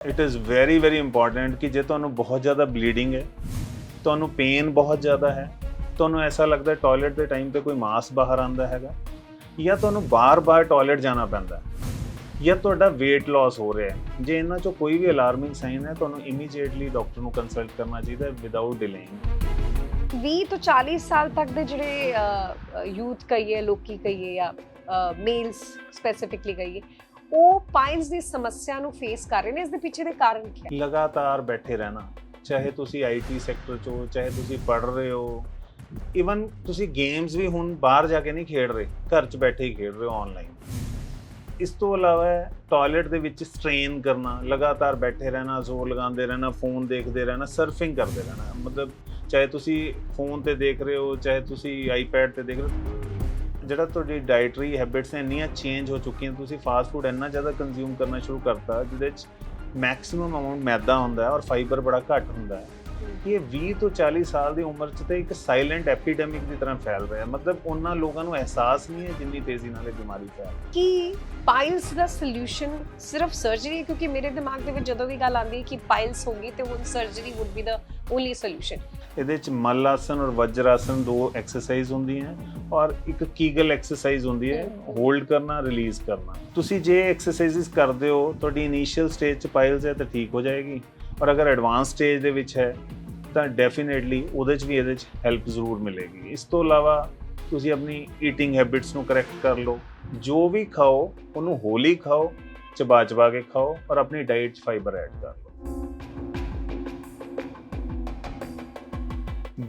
It is very very important ਕਿ ਜੇ ਤੁਹਾਨੂੰ ਬਹੁਤ ਜ਼ਿਆਦਾ ਬਲੀਡਿੰਗ ਹੈ, ਤੁਹਾਨੂੰ ਪੇਨ ਬਹੁਤ ਜ਼ਿਆਦਾ ਹੈ, ਤੁਹਾਨੂੰ ਐਸਾ ਲੱਗਦਾ ਟਾਇਲਟ ਦੇ ਟਾਈਮ ਤੇ ਕੋਈ ਮਾਸ ਬਾਹਰ ਆਉਂਦਾ ਹੈਗਾ, ਜਾਂ ਤੁਹਾਨੂੰ ਬਾਰ-ਬਾਰ ਟਾਇਲਟ ਜਾਣਾ ਪੈਂਦਾ ਜਾਂ ਤੁਹਾਡਾ weight loss ਹੋ ਰਿਹਾ ਹੈ। ਜੇ ਇਹਨਾਂ ਚੋਂ ਕੋਈ ਵੀ ਅਲਾਰਮਿੰਗ ਸਾਈਨ ਹੈ, ਤੁਹਾਨੂੰ ਇਮੀਡੀਏਟਲੀ ਡਾਕਟਰ ਨੂੰ ਕੰਸਲਟ ਕਰਨਾ ਚਾਹੀਦਾ ਹੈ ਵਿਦਆਊਟ ਡਿਲੇਇੰਗ 20 ਤੋਂ 40 ਸਾਲ ਤੱਕ ਦੇ ਜਿਹੜੇ ਯੂਥ ਕਹੀਏ, ਲੋਕੀ ਕਹੀਏ ਜਾਂ ਮੇਲਸ ਸਪੈਸੀਫਿਕਲੀ ਕਹੀਏ ਉਹ ਪਾਈਲਸ ਦੀ ਸਮੱਸਿਆ ਨੂੰ ਫੇਸ ਕਰ ਰਹੇ ਨੇ, ਇਸ ਦੇ ਪਿੱਛੇ ਦੇ ਕਾਰਨ ਕੀ ਹੈ? ਲਗਾਤਾਰ ਬੈਠੇ ਰਹਿਣਾ, ਚਾਹੇ ਤੁਸੀਂ ਆਈਟੀ ਸੈਕਟਰ ਚ ਹੋ, ਚਾਹੇ ਤੁਸੀਂ ਪੜ੍ਹ ਰਹੇ ਹੋ ਇਵਨ ਤੁਸੀਂ ਗੇਮਸ ਵੀ ਹੁਣ ਬਾਹਰ ਜਾ ਕੇ ਨਹੀਂ ਖੇਡ ਰਹੇ, ਘਰ 'ਚ ਬੈਠੇ ਹੀ ਖੇਡ ਰਹੇ ਹੋ ਆਨਲਾਈਨ ਇਸ ਤੋਂ ਇਲਾਵਾ ਟਾਇਲਟ ਦੇ ਵਿੱਚ ਸਟ੍ਰੇਨ ਕਰਨਾ, ਲਗਾਤਾਰ ਬੈਠੇ ਰਹਿਣਾ, ਜ਼ੋਰ ਲਗਾਉਂਦੇ ਰਹਿਣਾ ਫੋਨ ਦੇਖਦੇ ਰਹਿਣਾ ਸਰਫਿੰਗ ਕਰਦੇ ਰਹਿਣਾ, ਮਤਲਬ ਚਾਹੇ ਤੁਸੀਂ ਫੋਨ ਤੇ ਦੇਖ ਰਹੇ ਹੋ, ਚਾਹੇ ਤੁਸੀਂ ਆਈਪੈਡ ਤੇ ਦੇਖ ਰਹੇ ਹੋ ਜਿਹੜਾ ਤੁਹਾਡੀ ਡਾਈਟਰੀ ਹੈਬਿਟਸ ਨੇ ਇੰਨੀਆਂ ਚੇਂਜ ਹੋ ਚੁੱਕੀਆਂ, ਤੁਸੀਂ ਫਾਸਟ ਫੂਡ ਇੰਨਾ ਜ਼ਿਆਦਾ ਕੰਜ਼ਿਊਮ ਕਰਨਾ ਸ਼ੁਰੂ ਕਰਤਾ, ਜਿਹਦੇ ਵਿੱਚ ਮੈਕਸਿਮਮ ਅਮਾਉਂਟ ਮੈਦਾ ਹੁੰਦਾ ਹੈ ਔਰ ਫਾਈਬਰ ਬੜਾ ਘੱਟ ਹੁੰਦਾ ਹੈ। ਇਹ 20 ਤੋਂ 40 ਸਾਲ ਦੀ ਉਮਰ 'ਚ ਤੇ ਇੱਕ ਸਾਇਲੈਂਟ ਐਪੀਡੈਮਿਕ ਦੀ ਤਰ੍ਹਾਂ ਫੈਲ ਰਿਹਾ ਮਤਲਬ ਉਹਨਾਂ ਲੋਕਾਂ ਨੂੰ ਅਹਿਸਾਸ ਨਹੀਂ ਹੈ ਜਿੰਨੀ ਤੇਜ਼ੀ ਨਾਲ ਇਹ ਬਿਮਾਰੀ ਫੈਲ ਰਹੀ ਹੈ। ਕਿ ਪਾਈਲਸ ਦਾ ਸੋਲੂਸ਼ਨ ਸਿਰਫ ਸਰਜਰੀ ਹੈ? ਕਿਉਂਕਿ ਮੇਰੇ ਦਿਮਾਗ ਦੇ ਵਿੱਚ ਜਦੋਂ ਵੀ ਗੱਲ ਆਉਂਦੀ ਹੈ ਕਿ ਪਾਈਲਸ ਹੋਗੀ ਤੇ ਹੁਣ surgery would be the only solution ਇਹਦੇ ਚ ਮਲ ਆਸਨ ਔਰ ਵਜਰ ਆਸਨ ਦੋ ਐਕਸਰਸਾਈਜ਼ ਹੁੰਦੀਆਂ ਔਰ ਇੱਕ ਕੀਗਲ ਐਕਸਰਸਾਈਜ਼ ਹੁੰਦੀ ਹੈ ਹੋਲਡ ਕਰਨਾ ਰਿਲੀਜ਼ ਕਰਨਾ। ਤੁਸੀਂ ਜੇ ਐਕਸਰਸਾਈਜ਼ਸ ਕਰਦੇ ਹੋ, ਤੁਹਾਡੀ ਇਨੀਸ਼ੀਅਲ ਸਟੇਜ ਚ ਪਾਇਲਸ ਹੈ ਤਾਂ ਠੀਕ ਹੋ ਜਾਏਗੀ। ਔਰ ਅਗਰ ਐਡਵਾਂਸ ਸਟੇਜ ਦੇ ਵਿੱਚ ਹੈ, ਤਾਂ ਡੈਫੀਨਿਟਲੀ ਉਹਦੇ ਚ ਵੀ ਇਹਦੇ ਚ ਹੈਲਪ ਜ਼ਰੂਰ ਮਿਲੇਗੀ। ਇਸ ਤੋਂ ਇਲਾਵਾ ਤੁਸੀਂ ਆਪਣੀ ਈਟਿੰਗ ਹੈਬਿਟਸ ਨੂੰ ਕਰੈਕਟ ਕਰ ਲਓ। ਜੋ ਵੀ ਖਾਓ, ਉਹਨੂੰ ਹੋਲੀ ਖਾਓ ਚਬਾ ਚਬਾ ਕੇ ਖਾਓ ਔਰ ਆਪਣੀ ਡਾਈਟ 'ਚ ਫਾਈਬਰ ਐਡ ਕਰ ਲਓ।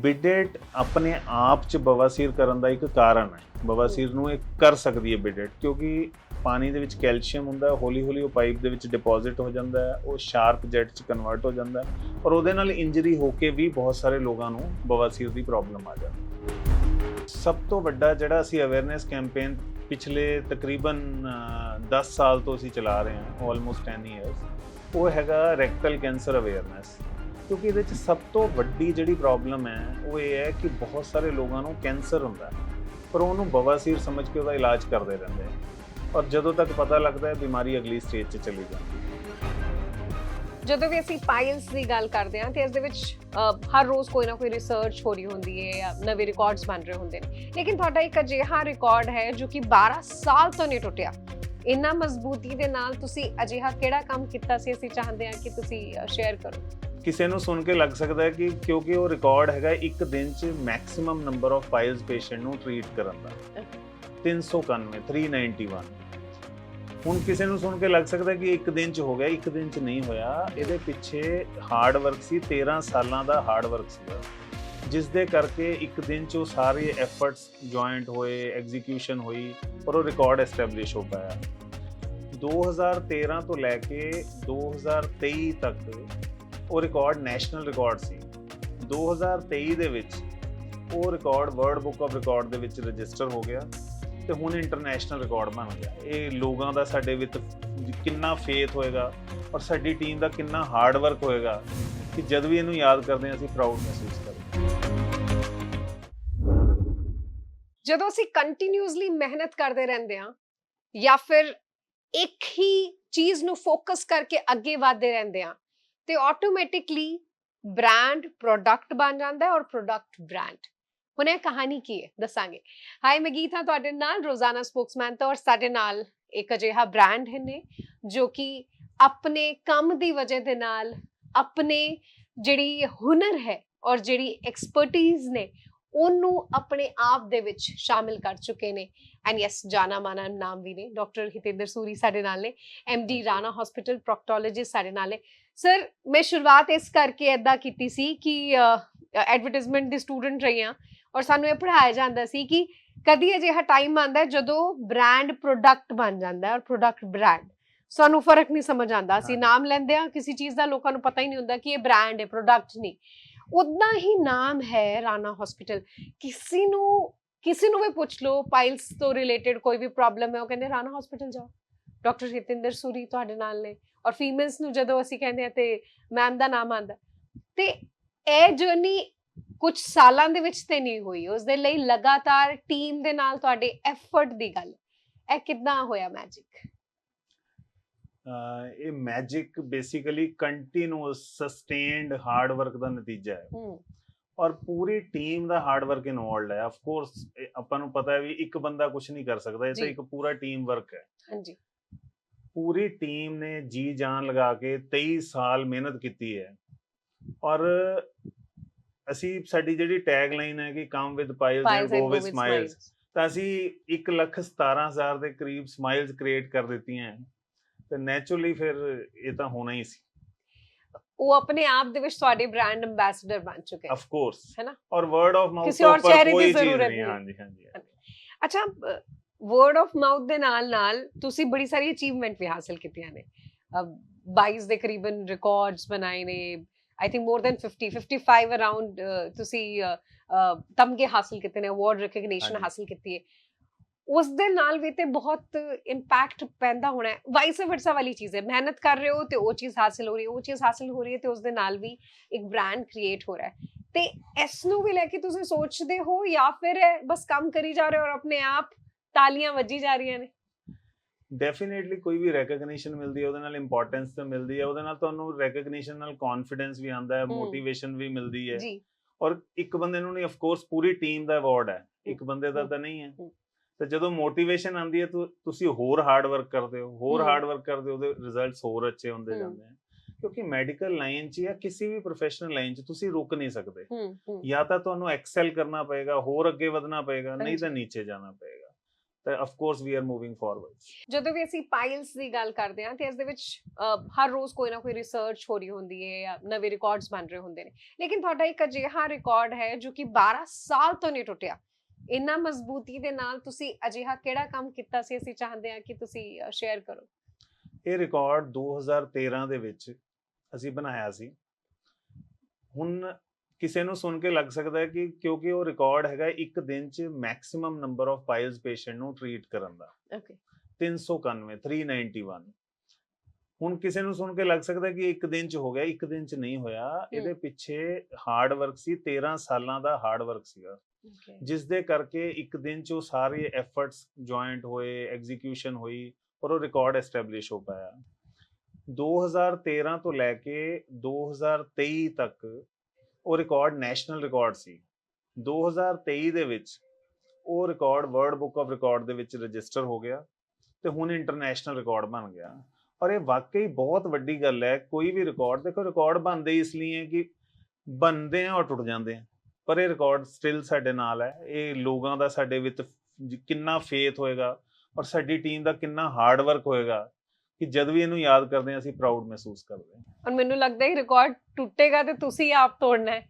ਬਿਡੇਟ ਆਪਣੇ ਆਪ ਚ ਬਵਾਸੀਰ ਕਰਨ ਦਾ ਇੱਕ ਕਾਰਨ ਹੈ। ਬਵਾਸੀਰ ਨੂੰ ਇਹ ਕਰ ਸਕਦੀ ਹੈ ਬਿਡੇਟ ਕਿਉਂਕਿ ਪਾਣੀ ਦੇ ਵਿੱਚ ਕੈਲਸ਼ੀਅਮ ਹੁੰਦਾ ਹੌਲੀ ਹੌਲੀ ਉਹ ਪਾਈਪ ਦੇ ਵਿੱਚ ਡਿਪੋਜ਼ਿਟ ਹੋ ਜਾਂਦਾ ਹੈ ਉਹ ਸ਼ਾਰਪ ਜੈਟ ਚ ਕਨਵਰਟ ਹੋ ਜਾਂਦਾ ਹੈ ਔਰ ਉਹਦੇ ਨਾਲ ਇੰਜਰੀ ਹੋ ਕੇ ਵੀ ਬਹੁਤ ਸਾਰੇ ਲੋਕਾਂ ਨੂੰ ਬਵਾਸੀਰ ਦੀ ਪ੍ਰੋਬਲਮ ਆ ਜਾਂਦੀ ਸਭ ਤੋਂ ਵੱਡਾ ਜਿਹੜਾ ਅਸੀਂ ਅਵੇਅਰਨੈਸ ਕੈਂਪੇਨ ਪਿਛਲੇ ਤਕਰੀਬਨ ਅ, 10 ਸਾਲ ਤੋਂ ਅਸੀਂ ਚਲਾ ਰਹੇ ਹਾਂ ਆਲਮੋਸਟ 10 ਇਅਰਸ ਉਹ ਹੈਗਾ ਰੈਕਟਲ ਕੈਂਸਰ ਅਵੇਅਰਨੈਸ ਕਿਉਂਕਿ ਇਹਦੇ ਵਿੱਚ ਸਭ ਤੋਂ ਵੱਡੀ ਜਿਹੜੀ ਪ੍ਰੋਬਲਮ ਹੈ, ਉਹ ਇਹ ਹੈ ਕਿ ਬਹੁਤ ਸਾਰੇ ਲੋਕਾਂ ਨੂੰ ਕੈਂਸਰ ਹੁੰਦਾ ਹੈ। ਪਰ ਉਹਨੂੰ ਬਵਾਸੀਰ ਸਮਝ ਕੇ ਉਹਦਾ ਇਲਾਜ ਕਰਦੇ ਰਹਿੰਦੇ ਔਰ ਜਦੋਂ ਤੱਕ ਪਤਾ ਲੱਗਦਾ ਹੈ, ਬਿਮਾਰੀ ਅਗਲੀ ਸਟੇਜ 'ਚ ਚਲੀ ਜਾਂਦੀ ਹੈ। ਜਦੋਂ ਵੀ ਅਸੀਂ ਪਾਇਲਸ ਦੀ ਗੱਲ ਕਰਦੇ ਹਾਂ, ਤੇ ਇਸ ਦੇ ਵਿੱਚ ਹਰ ਰੋਜ਼ ਕੋਈ ਨਾ ਕੋਈ ਰਿਸਰਚ ਹੋ ਰਹੀ ਹੁੰਦੀ ਹੈ ਜਾਂ ਨਵੇਂ ਰਿਕਾਰਡਸ ਬਣ ਰਹੇ ਹੁੰਦੇ ਨੇ। ਲੇਕਿਨ ਤੁਹਾਡਾ ਇੱਕ ਅਜਿਹਾ ਰਿਕਾਰਡ ਹੈ ਜੋ ਕਿ 12 ਸਾਲ ਤੋਂ ਨਹੀਂ ਟੁੱਟਿਆ। ਇੰਨਾ ਮਜ਼ਬੂਤੀ ਦੇ ਨਾਲ ਤੁਸੀਂ ਅਜਿਹਾ ਕਿਹੜਾ ਕੰਮ ਕੀਤਾ ਸੀ? ਅਸੀਂ ਚਾਹੁੰਦੇ ਹਾਂ ਕਿ ਤੁਸੀਂ ਸ਼ੇਅਰ ਕਰੋ। ਕਿਸੇ ਨੂੰ ਸੁਣ ਕੇ ਲੱਗ ਸਕਦਾ ਹੈ ਕਿ ਕਿਉਂਕਿ ਉਹ ਰਿਕਾਰਡ ਹੈਗਾ ਇੱਕ ਦਿਨ 'ਚ maximum number of piles patient ਨੂੰ ਟ੍ਰੀਟ ਕਰਨ ਦਾ। 391 391 ਹੁਣ ਕਿਸੇ ਨੂੰ ਸੁਣ ਕੇ ਲੱਗ ਸਕਦਾ ਕਿ ਇੱਕ ਦਿਨ 'ਚ ਹੋ ਗਿਆ, ਇੱਕ ਦਿਨ 'ਚ ਨਹੀਂ ਹੋਇਆ। ਇਹਦੇ ਪਿੱਛੇ ਹਾਰਡ ਵਰਕ ਸੀ 13 ਸਾਲਾਂ ਦਾ ਹਾਰਡ ਵਰਕ ਸੀਗਾ ਜਿਸ ਦੇ ਕਰਕੇ ਇੱਕ ਦਿਨ 'ਚ ਉਹ ਸਾਰੇ ਐਫਰਟਸ ਜੁਆਇੰਟ ਹੋਏ ਐਗਜ਼ੀਕਿਊਸ਼ਨ ਹੋਈ ਔਰ ਉਹ ਰਿਕਾਰਡ ਐਸਟੈਬਲਿਸ਼ ਹੋ ਪਾਇਆ। 2013 ਤੋਂ ਲੈ ਕੇ 2023 ਤੱਕ ਉਹ ਰਿਕਾਰਡ ਨੈਸ਼ਨਲ ਰਿਕਾਰਡ ਸੀ। 2023 ਦੇ ਵਿੱਚ ਉਹ record world book of record ਦੇ ਵਿੱਚ ਰਜਿਸਟਰ ਹੋ ਗਿਆ ਤੇ ਹੁਣ ਇੰਟਰਨੈਸ਼ਨਲ ਰਿਕਾਰਡ ਬਣ ਗਿਆ। ਇਹ ਲੋਕਾਂ ਦਾ ਸਾਡੇ ਵਿੱਚ ਕਿੰਨਾ ਫੇਥ ਹੋਏਗਾ ਔਰ ਸਾਡੀ ਟੀਮ ਦਾ ਕਿੰਨਾ ਹਾਰਡ ਵਰਕ ਹੋਏਗਾ ਕਿ ਜਦ ਵੀ ਇਹਨੂੰ ਯਾਦ ਕਰਦੇ ਹਾਂ, ਅਸੀਂ ਪ੍ਰਾਊਡ ਮਹਿਸੂਸ ਕਰਦੇ ਜਦੋਂ ਅਸੀਂ ਕੰਟੀਨਿਊਸਲੀ ਮਿਹਨਤ ਕਰਦੇ ਰਹਿੰਦੇ ਹਾਂ ਜਾਂ ਫਿਰ ਇੱਕ ਹੀ ਚੀਜ਼ ਨੂੰ ਫੋਕਸ ਕਰਕੇ ਅੱਗੇ ਵਧਦੇ ਰਹਿੰਦੇ ਹਾਂ ਤੇ ਆਟੋਮੈਟਿਕਲੀ ਬ੍ਰਾਂਡ ਪ੍ਰੋਡਕਟ ਬਣ ਜਾਂਦਾ ਹੈ ਔਰ ਪ੍ਰੋਡਕਟ ਬ੍ਰਾਂਡ ਹੁਣ ਇਹ ਕਹਾਣੀ ਕੀ ਹੈ? ਦੱਸਾਂਗੇ। ਹਾਈ ਮੈਂ ਗੀਤ ਹਾਂ ਤੁਹਾਡੇ ਨਾਲ, ਰੋਜ਼ਾਨਾ ਸਪੋਕਸਮੈਨ ਤੋਂ ਔਰ ਸਾਡੇ ਨਾਲ ਇੱਕ ਅਜਿਹਾ ਬ੍ਰਾਂਡ ਹੈ ਨੇ, ਜੋ ਕਿ ਆਪਣੇ ਕੰਮ ਦੀ ਵਜ੍ਹਾ ਦੇ ਨਾਲ ਆਪਣੇ ਜਿਹੜੀ ਹੁਨਰ ਹੈ ਔਰ ਜਿਹੜੀ ਐਕਸਪਰਟੀਜ਼ ਨੇ, ਉਹਨੂੰ ਆਪਣੇ ਆਪ ਦੇ ਵਿੱਚ ਸ਼ਾਮਿਲ ਕਰ ਚੁੱਕੇ ਨੇ। ਐਂਡ ਯੈਸ ਜਾਨਾ ਮਾਨਾ ਨਾਮ ਵੀ ਨੇ। ਡਾਕਟਰ ਹਿਤੇਂਦਰ ਸੂਰੀ ਸਾਡੇ ਨਾਲ ਨੇ ਡੀ ਰਾਣਾ ਹਸਪੀਟਲ ਪ੍ਰੋਕਟੋਲੋਜਿਸਟ ਸਾਡੇ ਨਾਲ ਨੇ। ਸਰ ਮੈਂ ਸ਼ੁਰੂਆਤ ਇਸ ਕਰਕੇ ਐਦਾਂ ਕੀਤੀ ਸੀ ਕਿ ਐਡਵਰਟਾਈਜ਼ਮੈਂਟ ਦੀ ਸਟੂਡੈਂਟ ਰਹੀ ਹਾਂ ਔਰ ਸਾਨੂੰ ਇਹ ਪੜ੍ਹਾਇਆ ਜਾਂਦਾ ਸੀ ਕਿ ਕਦੀ ਅਜਿਹਾ ਟਾਈਮ ਆਉਂਦਾ ਹੈ ਜਦੋਂ ਬ੍ਰਾਂਡ ਪ੍ਰੋਡਕਟ ਬਣ ਜਾਂਦਾ ਔਰ ਪ੍ਰੋਡਕਟ ਬ੍ਰਾਂਡ ਸਾਨੂੰ ਫ਼ਰਕ ਨਹੀਂ ਸਮਝ ਆਉਂਦਾ ਅਸੀਂ। ਨਾਮ ਲੈਂਦੇ ਆ ਕਿਸੇ ਚੀਜ਼ ਦਾ ਲੋਕਾਂ ਨੂੰ ਪਤਾ ਹੀ ਨਹੀਂ ਹੁੰਦਾ ਕਿ ਇਹ ਬ੍ਰਾਂਡ ਹੈ ਪ੍ਰੋਡਕਟ ਨਹੀਂ। ਉਦਾਂ ਹੀ ਨਾਮ ਹੈ ਰਾਣਾ ਹਸਪੀਟਲ ਕਿਸੇ ਨੂੰ ਕਿਸੇ ਨੂੰ ਵੀ ਪੁੱਛ ਲਓ ਪਾਈਲਸ ਤੋਂ ਰਿਲੇਟਡ ਕੋਈ ਵੀ ਪ੍ਰੋਬਲਮ ਹੈ ਉਹ ਕਹਿੰਦੇ ਰਾਣਾ ਹਸਪੀਟਲ ਜਾਓ। ਡਾਕਟਰ ਹਿਤਿੰਦਰ ਸੂਰੀ ਤੁਹਾਡੇ ਨਾਲ ਨੇ ਔਰ ਫੀਮੇਲਸ ਨੂੰ ਜਦੋਂ ਅਸੀਂ ਕਹਿੰਦੇ ਆ ਤੇ ਮੈਮ ਦਾ ਨਾਮ ਆਂਦਾ ਤੇ ਇਹ ਜਰਨੀ ਕੁਝ ਸਾਲਾਂ ਦੇ ਵਿੱਚ ਤੇ ਨਹੀਂ ਹੋਈ ਉਸ ਦੇ ਲਈ ਲਗਾਤਾਰ ਟੀਮ ਦੇ ਨਾਲ ਤੁਹਾਡੇ ਐਫਰਟ ਦੀ ਗੱਲ। ਇਹ ਕਿੱਦਾਂ ਹੋਇਆ ਮੈਜਿਕ ਇਹ magic basically continuous sustained hard work ਦਾ ਨਤੀਜਾ ਹੈ। ਔਰ ਪੂਰੀ ਟੀਮ ਦਾ ਹਾਰਡ ਵਰਕ ਇਨਵੋਲਡ ਹੈ। ਆਫ ਕੋਰਸ ਆਪਾਂ ਨੂੰ ਪਤਾ ਹੈ ਵੀ ਇੱਕ ਬੰਦਾ ਕੁਝ ਨਹੀਂ ਕਰ ਸਕਦਾ ਇਹ ਤਾਂ। ਇੱਕ ਪੂਰਾ ਟੀਮ ਵਰਕ ਹੈ। ਹਾਂਜੀ। ਪੂਰੀ ਟੀਮ ਨੇ ਜੀ ਜਾਨ ਲਗਾ ਕੇ 23 ਸਾਲ ਮਿਹਨਤ ਕੀਤੀ ਹੈ ਔਰ ਅਸੀਂ ਸਾਡੀ ਜਿਹੜੀ ਟੈਗ ਲਾਈਨ ਹੈ ਕਿ come with piles and go with smiles. ਤਾਂ ਅਸੀਂ 1 ਲੱਖ 17 ਹਜ਼ਾਰ ਦੇ ਕਰੀਬ ਸਮਾਈਲਸ ਕ੍ਰੀਏਟ ਕਰ ਦਿੱਤੀਆਂ ਤੇ ਨੇਚਰਲੀ ਫਿਰ ਇਹ ਤਾਂ ਹੋਣਾ ਹੀ ਸੀ ਉਹ ਆਪਣੇ ਆਪ ਦੇ ਵਿੱਚ ਤੁਹਾਡੇ ਬ੍ਰਾਂਡ ਐਮਬੈਸਡਰ ਬਣ ਚੁੱਕੇ ਆਫ ਕੋਰਸ ਹੈ ਨਾ? ਔਰ ਵਰਡ ਆਫ ਮਾਊਥ ਕਿਸੇ ਹੋਰ ਚਿਹਰੇ ਦੀ ਜ਼ਰੂਰਤ ਨਹੀਂ। ਹਾਂਜੀ ਹਾਂਜੀ ਅੱਛਾ ਵਰਡ ਆਫ ਮਾਊਥ ਦੇ ਨਾਲ ਨਾਲ ਤੁਸੀਂ ਬੜੀ ਸਾਰੀ ਅਚੀਵਮੈਂਟ ਵੀ ਹਾਸਲ ਕੀਤੀਆਂ ਨੇ। ਅਹ 22 ਦੇ ਕਰੀਬਨ ਰਿਕਾਰਡਸ ਬਣਾਏ ਨੇ। I think more than 50 55 around ਤੁਸੀਂ ਤਮਗੇ ਹਾਸਲ ਕੀਤੇ ਨੇ ਅਵਾਰਡ ਰੈਕਗਨੀਸ਼ਨ। ਹਾਸਲ ਕੀਤੀ ਹੈ ਉਸ ਦੇ ਨਾਲ ਵੀ ਤੇ ਬਹੁਤ ਇੰਪੈਕਟ ਪੈਂਦਾ ਹੋਣਾ ਹੈ। ਵਾਈਸ ਵਰਸਾ ਵਾਲੀ ਚੀਜ਼ ਹੈ। ਮਿਹਨਤ ਕਰ ਰਹੇ ਹੋ ਤੇ ਉਹ ਚੀਜ਼ ਹਾਸਲ ਹੋ ਰਹੀ ਹੈ ਉਹ ਚੀਜ਼ ਹਾਸਲ ਹੋ ਰਹੀ ਹੈ ਤੇ ਉਸ ਦੇ ਨਾਲ ਵੀ ਇੱਕ ਬ੍ਰਾਂਡ ਕ੍ਰੀਏਟ ਹੋ ਰਿਹਾ ਹੈ। ਤੇ ਇਸ ਨੂੰ ਵੀ ਲੈ ਕੇ ਤੁਸੀਂ ਸੋਚਦੇ ਹੋ ਜਾਂ ਫਿਰ ਬਸ ਕੰਮ ਕਰੀ ਜਾ ਰਹੇ ਹੋ ਔਰ ਆਪਣੇ ਆਪ ਤਾਲੀਆਂ ਵੱਜੀ ਜਾ ਰਹੀਆਂ ਨੇ ਡੈਫੀਨਿਟਲੀ ਕੋਈ ਵੀ ਰੈਕਗਨੀਸ਼ਨ ਮਿਲਦੀ ਹੈ ਉਹਦੇ ਨਾਲ ਇੰਪੋਰਟੈਂਸ ਤਾਂ ਮਿਲਦੀ ਹੈ ਉਹਦੇ ਨਾਲ ਤੁਹਾਨੂੰ ਰੈਕਗਨੀਸ਼ਨ ਨਾਲ ਕੌਨਫੀਡੈਂਸ ਵੀ ਆਉਂਦਾ ਹੈ। ਮੋਟੀਵੇਸ਼ਨ ਵੀ ਮਿਲਦੀ ਹੈ ਜੀ ਔਰ ਇੱਕ ਬੰਦੇ ਨੂੰ ਨਹੀਂ ਆਫ ਕੋਰਸ ਪੂਰੀ ਟੀਮ ਦਾ ਅਵਾਰਡ ਹੈ ਇੱਕ ਬੰਦੇ ਦਾ। ਤਾਂ ਨਹੀਂ ਹੈ। ਤੇ ਜਦੋਂ ਮੋਟੀਵੇਸ਼ਨ ਆਉਂਦੀ ਹੈ ਤੁਸੀਂ ਹੋਰ ਹਾਰਡ ਵਰਕ ਕਰਦੇ ਹੋ ਹੋਰ। ਹਾਰਡ ਵਰਕ ਕਰਦੇ ਹੋ ਉਹਦੇ ਰਿਜ਼ਲਟਸ ਹੋਰ ਅੱਛੇ ਹੁੰਦੇ। ਜਾਂਦੇ ਹਨ ਕਿਉਂਕਿ ਮੈਡੀਕਲ ਲਾਈਨ 'ਚ ਜਾਂ ਕਿਸੇ ਵੀ ਪ੍ਰੋਫੈਸ਼ਨਲ ਲਾਈਨ 'ਚ ਤੁਸੀਂ ਰੁਕ ਨਹੀਂ ਸਕਦੇ ਜਾਂ ਤਾਂ ਤੁਹਾਨੂੰ ਐਕਸੈਲ ਕਰਨਾ ਪਏਗਾ ਹੋਰ ਅੱਗੇ ਵਧਣਾ ਪਏਗਾ ਨਹੀਂ। ਤਾਂ ਨੀਚੇ ਜਾਣਾ ਪਏਗਾ ਤਾਂ of course we are moving forward ਜਦੋਂ ਵੀ ਅਸੀਂ ਪਾਈਲਸ ਦੀ ਗੱਲ ਕਰਦੇ ਹਾਂ ਤੇ ਇਸ ਦੇ ਵਿੱਚ ਹਰ ਰੋਜ਼ ਕੋਈ ਨਾ ਕੋਈ ਰਿਸਰਚ ਹੋ ਰਹੀ ਹੁੰਦੀ ਹੈ ਜਾਂ ਨਵੇਂ ਰਿਕਾਰਡਸ ਬਣ ਰਹੇ ਹੁੰਦੇ ਨੇ। ਲੇਕਿਨ ਤੁਹਾਡਾ ਇੱਕ ਅਜਿਹਾ ਰਿਕਾਰਡ ਹੈ ਜੋ ਕਿ 12 ਸਾਲ ਤੋਂ ਨਹੀਂ ਟੁੱਟਿਆ। ਇੰਨਾ ਮਜ਼ਬੂਤੀ ਦੇ ਨਾਲ ਤੁਸੀਂ ਅਜਿਹਾ ਕਿਹੜਾ ਕੰਮ ਕੀਤਾ ਸੀ? ਅਸੀਂ ਚਾਹੁੰਦੇ ਹਾਂ ਕਿ ਤੁਸੀਂ ਸ਼ੇਅਰ ਕਰੋ। ਇਹ ਰਿਕਾਰਡ 2013 ਦੇ ਵਿੱਚ ਅਸੀਂ ਬਣਾਇਆ ਸੀ। ਹੁਣ ਕਿਸੇ ਨੂੰ ਸੁਣ ਕੇ ਲੱਗ ਸਕਦਾ ਹੈ ਕਿ ਕਿਉਂਕਿ ਉਹ ਰਿਕਾਰਡ ਹੈਗਾ ਇੱਕ ਦਿਨ 'ਚ maximum number of piles patient ਨੂੰ ਟ੍ਰੀਟ ਕਰਨ ਦਾ। ਓਕੇ 391 391 ਹੁਣ ਕਿਸੇ ਨੂੰ ਸੁਣ ਕੇ ਲੱਗ ਸਕਦਾ ਹੈ ਕਿ ਇੱਕ ਦਿਨ 'ਚ ਹੋ ਗਿਆ ਇੱਕ ਦਿਨ 'ਚ ਨਹੀਂ ਹੋਇਆ। ਇਹਦੇ ਪਿੱਛੇ ਹਾਰਡ ਵਰਕ ਸੀ 13 ਸਾਲਾਂ ਦਾ ਹਾਰਡ ਵਰਕ ਸੀਗਾ। ਜਿਸ ਦੇ ਕਰਕੇ ਇੱਕ ਦਿਨ 'ਚ ਉਹ ਸਾਰੇ ਐਫਰਟਸ ਜੁਆਇੰਟ ਹੋਏ ਐਗਜ਼ੀਕਿਊਸ਼ਨ ਹੋਈ ਔਰ ਉਹ ਰਿਕਾਰਡ ਐਸਟੈਬਲਿਸ਼ ਹੋ ਪਾਇਆ। 2013 ਤੋਂ ਲੈ ਕੇ 2023 ਤੱਕ ਉਹ ਰਿਕਾਰਡ ਨੈਸ਼ਨਲ ਰਿਕਾਰਡ ਸੀ। 2023 ਦੇ ਵਿੱਚ ਉਹ record world book of record ਦੇ ਵਿੱਚ ਰਜਿਸਟਰ ਹੋ ਗਿਆ ਤੇ ਹੁਣ ਇੰਟਰਨੈਸ਼ਨਲ ਰਿਕਾਰਡ ਬਣ ਗਿਆ। ਔਰ ਇਹ ਵਾਕਈ ਬਹੁਤ ਵੱਡੀ ਗੱਲ ਹੈ, ਕੋਈ ਵੀ ਰਿਕਾਰਡ ਦੇਖੋ ਰਿਕਾਰਡ ਬਣਦੇ ਇਸ ਲਈ ਹੈ ਕਿ ਬਣਦੇ ਆ ਔਰ ਟੁੱਟ ਜਾਂਦੇ ਆ, ਪਰ ਇਹ ਰਿਕਾਰਡ ਸਟਿਲ ਸਾਡੇ ਨਾਲ ਹੈ। ਇਹ ਲੋਕਾਂ ਦਾ ਸਾਡੇ ਵਿੱਚ ਕਿੰਨਾ ਫੇਥ ਹੋਏਗਾ ਔਰ ਸਾਡੀ ਟੀਮ ਦਾ ਕਿੰਨਾ ਹਾਰਡ ਵਰਕ ਹੋਏਗਾ। ਕਿ ਜਦ ਵੀ ਇਹਨੂੰ ਯਾਦ ਕਰਦੇ ਹਾਂ ਅਸੀਂ ਪ੍ਰਾਊਡ ਮਹਿਸੂਸ ਕਰਦੇ ਹਾਂ। ਔਰ ਮੈਨੂੰ ਲੱਗਦਾ ਹੈ ਰਿਕਾਰਡ ਟੁੱਟੇਗਾ ਤੇ ਤੁਸੀਂ ਆਪ ਤੋੜਨਾ ਹੈ।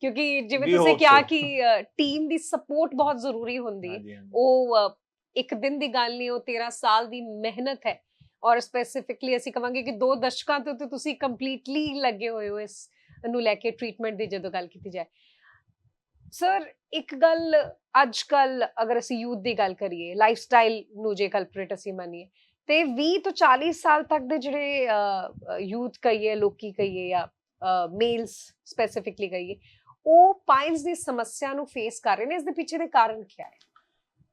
ਕਿਉਂਕਿ ਜਿਵੇਂ We ਤੁਸੀਂ hope ਕਿਹਾ so. ਕਿ ਟੀਮ ਦੀ ਸਪੋਰਟ ਬਹੁਤ ਜ਼ਰੂਰੀ ਹੁੰਦੀ ਹੈ। ਹਾਂਜੀ ਹਾਂਜੀ। ਉਹ ਅ, ਇੱਕ ਦਿਨ ਦੀ ਗੱਲ ਨਹੀਂ ਉਹ 13 ਸਾਲ ਦੀ ਮਿਹਨਤ ਹੈ। ਔਰ ਸਪੈਸੀਫਿਕਲੀ ਅਸੀਂ ਕਵਾਂਗੇ ਕਿ ਦੋ ਦਸ਼ਕਾਂ ਤੋਂ ਤੇ ਤੁਸੀਂ ਕੰਪਲੀਟਲੀ ਲੱਗੇ ਹੋਏ ਹੋ ਇਸ ਨੂੰ ਲੈ ਕੇ ਟ੍ਰੀਟਮੈਂਟ ਦੀ ਜਦੋਂ ਗੱਲ ਕੀਤੀ ਜਾਏ। ਸਰ ਇੱਕ ਗੱਲ ਅੱਜ ਕੱਲ ਅਗਰ ਅਸੀਂ ਯੂਥ ਦੀ ਗੱਲ ਕਰੀਏ ਲਾਈਫ ਸਟਾਈਲ ਨੂੰ ਜੇ ਕਲਪਰੇਟ ਅਸੀਂ ਮੰਨੀਏ ਤੇ 20 ਤੋਂ 40 ਸਾਲ ਤੱਕ ਦੇ ਜਿਹੜੇ ਯੂਥ ਕਹੀਏ, ਲੋਕੀ ਕਹੀਏ ਜਾਂ ਮੇਲਸ ਸਪੈਸੀਫਿਕਲੀ ਕਹੀਏ, ਉਹ ਪਾਈਲਸ ਦੀ ਸਮੱਸਿਆ ਨੂੰ ਫੇਸ ਕਰ ਰਹੇ ਨੇ, ਇਸ ਦੇ ਪਿੱਛੇ ਦੇ ਕਾਰਨ ਕੀ ਹੈ?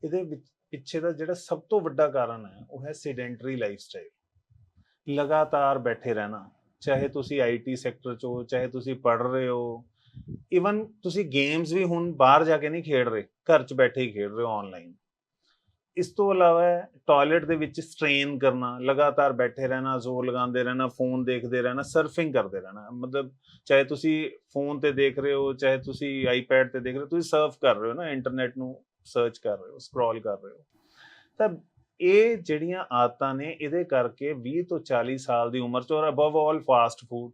ਇਹਦੇ ਵਿੱਚ, ਪਿੱਛੇ ਦਾ ਜਿਹੜਾ ਸਭ ਤੋਂ ਵੱਡਾ ਕਾਰਨ ਹੈ, ਉਹ ਹੈ ਸੈਡੈਂਟਰੀ ਲਾਈਫਸਟਾਈਲ। ਲਗਾਤਾਰ ਬੈਠੇ ਰਹਿਣਾ, ਚਾਹੇ ਤੁਸੀਂ ਆਈਟੀ ਸੈਕਟਰ ਚ ਹੋ, ਚਾਹੇ ਤੁਸੀਂ ਪੜ੍ਹ ਰਹੇ ਹੋ ਇਵਨ ਤੁਸੀਂ ਗੇਮਸ ਵੀ ਹੁਣ ਬਾਹਰ ਜਾ ਕੇ ਨਹੀਂ ਖੇਡ ਰਹੇ, ਘਰ 'ਚ ਬੈਠੇ ਹੀ ਖੇਡ ਰਹੇ ਹੋ ਆਨਲਾਈਨ ਇਸ ਤੋਂ ਇਲਾਵਾ ਟਾਇਲਟ ਦੇ ਵਿੱਚ ਸਟ੍ਰੇਨ ਕਰਨਾ, ਲਗਾਤਾਰ ਬੈਠੇ ਰਹਿਣਾ, ਜ਼ੋਰ ਲਗਾਉਂਦੇ ਰਹਿਣਾ ਫੋਨ ਦੇਖਦੇ ਰਹਿਣਾ ਸਰਫਿੰਗ ਕਰਦੇ ਰਹਿਣਾ। ਮਤਲਬ ਚਾਹੇ ਤੁਸੀਂ ਫੋਨ ਤੇ ਦੇਖ ਰਹੇ ਹੋ, ਚਾਹੇ ਤੁਸੀਂ ਆਈਪੈਡ ਤੇ ਦੇਖ ਰਹੇ ਹੋ, ਤੁਸੀਂ ਸਰਫ ਕਰ ਰਹੇ ਹੋ ਨਾ ਇੰਟਰਨੈਟ ਨੂੰ ਸਰਚ ਕਰ ਰਹੇ ਹੋ ਸਕਰੋਲ ਕਰ ਰਹੇ ਹੋ। ਤਾਂ ਇਹ ਜਿਹੜੀਆਂ ਆਦਤਾਂ ਨੇ, ਇਹਦੇ ਕਰਕੇ 20 ਤੋਂ 40 ਸਾਲ ਦੀ ਉਮਰ ਚ ਔਰ ਅਬਵ ਆਲ ਫਾਸਟ ਫੂਡ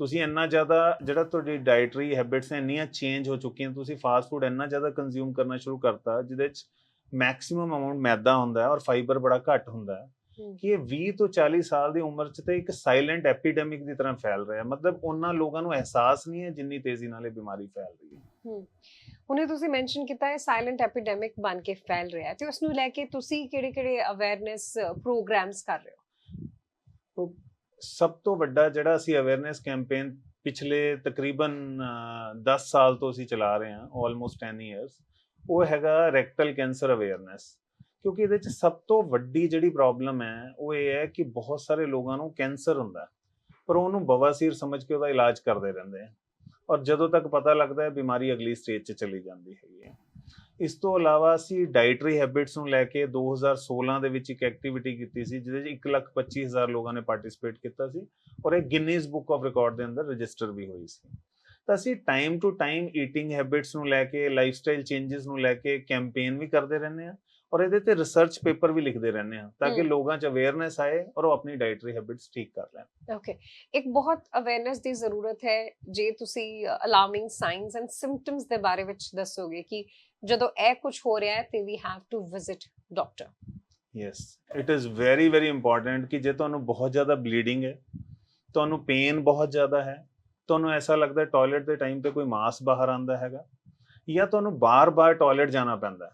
ਤੁਸੀਂ ਇੰਨਾ ਜ਼ਿਆਦਾ, ਜਿਹੜਾ ਤੁਹਾਡੀ ਡਾਈਟਰੀ ਹੈਬਿਟਸ ਨੇ ਇੰਨੀਆਂ ਚੇਂਜ ਹੋ ਚੁੱਕੀਆਂ, ਤੁਸੀਂ ਫਾਸਟ ਫੂਡ ਇੰਨਾ ਜ਼ਿਆਦਾ ਕੰਜ਼ਿਊਮ ਕਰਨਾ ਸ਼ੁਰੂ ਕਰਤਾ, ਜਿਹਦੇ ਚ ਮੈਕਸਿਮਮ ਅਮਾਉਂਟ ਮੈਦਾ ਹੁੰਦਾ ਹੈ ਔਰ ਫਾਈਬਰ ਬੜਾ ਘੱਟ ਹੁੰਦਾ ਹੈ ਕਿ ਇਹ 20 ਤੋਂ 40 ਸਾਲ ਦੀ ਉਮਰ ਚ ਤੇ ਇੱਕ ਸਾਇਲੈਂਟ ਐਪੀਡੈਮਿਕ ਦੀ ਤਰ੍ਹਾਂ ਫੈਲ ਰਿਹਾ ਮਤਲਬ ਉਹਨਾਂ ਲੋਕਾਂ ਨੂੰ ਅਹਿਸਾਸ ਨਹੀਂ ਹੈ ਜਿੰਨੀ ਤੇਜ਼ੀ ਨਾਲ ਇਹ ਬਿਮਾਰੀ ਫੈਲ ਰਹੀ ਹੈ। ਹੁਣੇ ਤੁਸੀਂ ਮੈਂਸ਼ਨ ਕੀਤਾ ਹੈ ਸਾਇਲੈਂਟ ਐਪੀਡੈਮਿਕ ਬਣ ਕੇ ਫੈਲ ਰਿਹਾ ਹੈ ਤੇ ਉਸ ਨੂੰ ਲੈ ਕੇ ਤੁਸੀਂ ਕਿਹੜੇ-ਕਿਹੜੇ ਅਵੇਅਰਨੈਸ ਪ੍ਰੋਗਰਾਮਸ ਕਰ ਰਹੇ ਹੋ? ਸਭ ਤੋਂ ਵੱਡਾ ਜਿਹੜਾ ਅਸੀਂ ਅਵੇਅਰਨੈਸ ਕੈਂਪੇਨ ਪਿਛਲੇ ਤਕਰੀਬਨ ਅਹ, 10 ਸਾਲ ਤੋਂ ਅਸੀਂ ਚਲਾ ਰਹੇ ਹਾਂ ਆਲਮੋਸਟ 10 ਇਅਰਸ ਉਹ ਹੈਗਾ ਰੈਕਟਲ ਕੈਂਸਰ ਅਵੇਅਰਨੈਸ ਕਿਉਂਕਿ ਇਹਦੇ ਚ ਸਭ ਤੋਂ ਵੱਡੀ ਜਿਹੜੀ ਪ੍ਰੋਬਲਮ ਹੈ, ਉਹ ਇਹ ਹੈ ਕਿ ਬਹੁਤ ਸਾਰੇ ਲੋਕਾਂ ਨੂੰ ਕੈਂਸਰ ਹੁੰਦਾ ਪਰ ਉਹਨੂੰ ਬਵਾਸੀਰ ਸਮਝ ਕੇ ਉਹਦਾ ਇਲਾਜ ਕਰਦੇ ਰਹਿੰਦੇ ਆ ਔਰ ਜਦੋਂ ਤੱਕ ਪਤਾ ਲੱਗਦਾ ਹੈ, ਬਿਮਾਰੀ ਅਗਲੀ ਸਟੇਜ 'ਚ ਚਲੀ ਜਾਂਦੀ ਹੈਗੀ ਹੈ। ਇਸ ਤੋਂ ਇਲਾਵਾ ਅਸੀਂ ਡਾਈਟਰੀ ਹੈਬਿਟਸ ਨੂੰ ਲੈ ਕੇ 2016 ਦੇ ਵਿੱਚ ਇੱਕ ਐਕਟੀਵਿਟੀ ਕੀਤੀ ਸੀ, ਜਿਹਦੇ 'ਚ 125000 ਲੋਕਾਂ ਨੇ ਪਾਰਟਿਸਿਪੇਟ ਕੀਤਾ ਸੀ। ਔਰ ਇਹ ਗਿਨੀਜ਼ ਬੁੱਕ ਆਫ ਰਿਕਾਰਡ ਦੇ ਅੰਦਰ ਰਜਿਸਟਰ ਵੀ ਹੋਈ ਸੀ। ਤਾਂ ਅਸੀਂ time to time eating habits ਨੂੰ ਲੈ ਕੇ ਲਾਈਫਸਟਾਈਲ ਚੇਂਜਸ ਨੂੰ ਲੈ ਕੇ ਕੈਂਪੇਨ ਵੀ ਕਰਦੇ ਰਹਿੰਦੇ ਆ ਔਰ ਇਹਦੇ ਤੇ ਰਿਸਰਚ ਪੇਪਰ ਵੀ ਲਿਖਦੇ ਰਹਿੰਦੇ ਆ ਤਾਂ ਕਿ। ਲੋਕਾਂ 'ਚ ਅਵੇਅਰਨੈਸ ਆਏ ਔਰ ਉਹ ਆਪਣੀ ਡਾਈਟਰੀ ਹੈਬਿਟਸ ਠੀਕ ਕਰ ਲੈਣ। ਓਕੇ ਇੱਕ ਬਹੁਤ ਅਵੇਅਰਨੈਸ ਦੀ ਜ਼ਰੂਰਤ ਹੈ ਜੇ ਤੁਸੀਂ ਅਲਾਰਮਿੰਗ ਸਾਈਨਸ ਐਂਡ ਸਿੰਪਟਮਸ ਦੇ ਬਾਰੇ ਵਿੱਚ ਦੱਸੋਗੇ ਕਿ ਜਦੋਂ ਇਹ ਕੁਝ ਹੋ ਰਿਹਾ ਹੈ ਤੇ we have to visit doctor yes it is very very important ਕਿ ਜੇ ਤੁਹਾਨੂੰ ਬਹੁਤ ਜ਼ਿਆਦਾ ਬਲੀਡਿੰਗ ਹੈ ਤੁਹਾਨੂੰ ਪੇਨ ਬਹੁਤ ਜ਼ਿਆਦਾ ਹੈ ਤੁਹਾਨੂੰ ਐਸਾ ਲੱਗਦਾ ਹੈ ਟਾਇਲਟ ਦੇ ਟਾਈਮ ਤੇ ਕੋਈ ਮਾਸ ਬਾਹਰ ਆਂਦਾ ਹੈਗਾ? ਜਾਂ ਤੁਹਾਨੂੰ ਬਾਰ-ਬਾਰ ਟਾਇਲਟ ਜਾਣਾ ਪੈਂਦਾ ਹੈ?